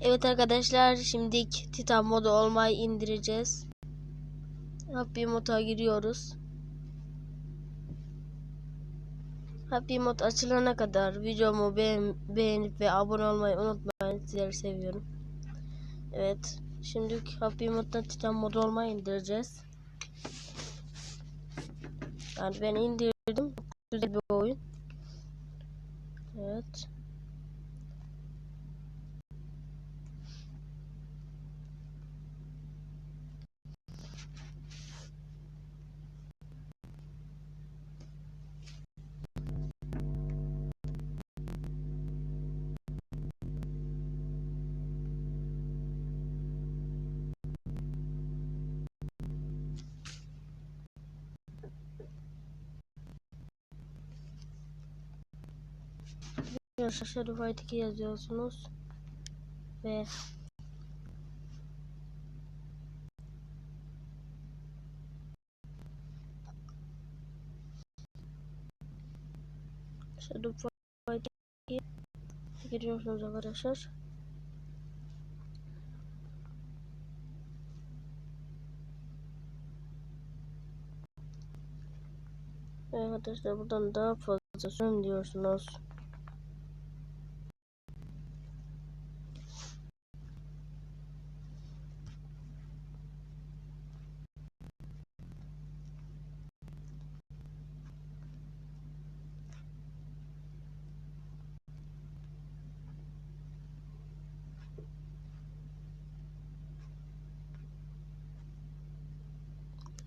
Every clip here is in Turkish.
Evet arkadaşlar şimdi Titan modu olmayı indireceğiz. Happy Mod'a giriyoruz. Happy Mod açılana kadar videomu beğen beğenip ve abone olmayı unutmayın. Sizleri seviyorum. Evet. Şimdi Happy Mod'dan Titan modu olmayı indireceğiz. Yani ben indirdim. Güzel bir oyun. Evet. Arkadaşlar Fight 2 yazıyorsunuz. Ve Shadow Fight 2 giriyorsunuz arkadaşlar. Arkadaşlar buradan daha fazla sürüm diyorsunuz.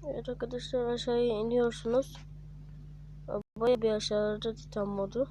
Evet arkadaşlar aşağıya iniyorsunuz. Baya bir aşağıda Titan modu.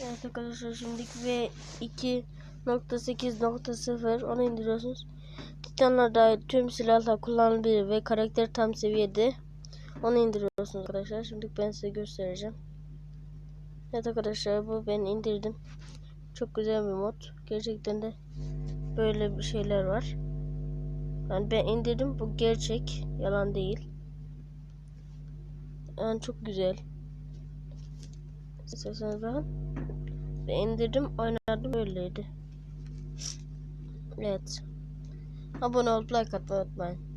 Evet arkadaşlar şimdi ve 2.8.0 onu indiriyorsunuz. Titanlar dair tüm silahlar kullanılabilir ve karakter tam seviyede. Onu indiriyorsunuz arkadaşlar. Şimdi ben size göstereceğim. Evet arkadaşlar bu ben indirdim. Çok güzel bir mod. Gerçekten de böyle bir şeyler var. Yani ben indirdim. Bu gerçek. Yalan değil. Yani çok güzel. İsterseniz bakın. Ve indirdim oynadım böyleydi. Evet. Abone olup like atmayı unutmayın.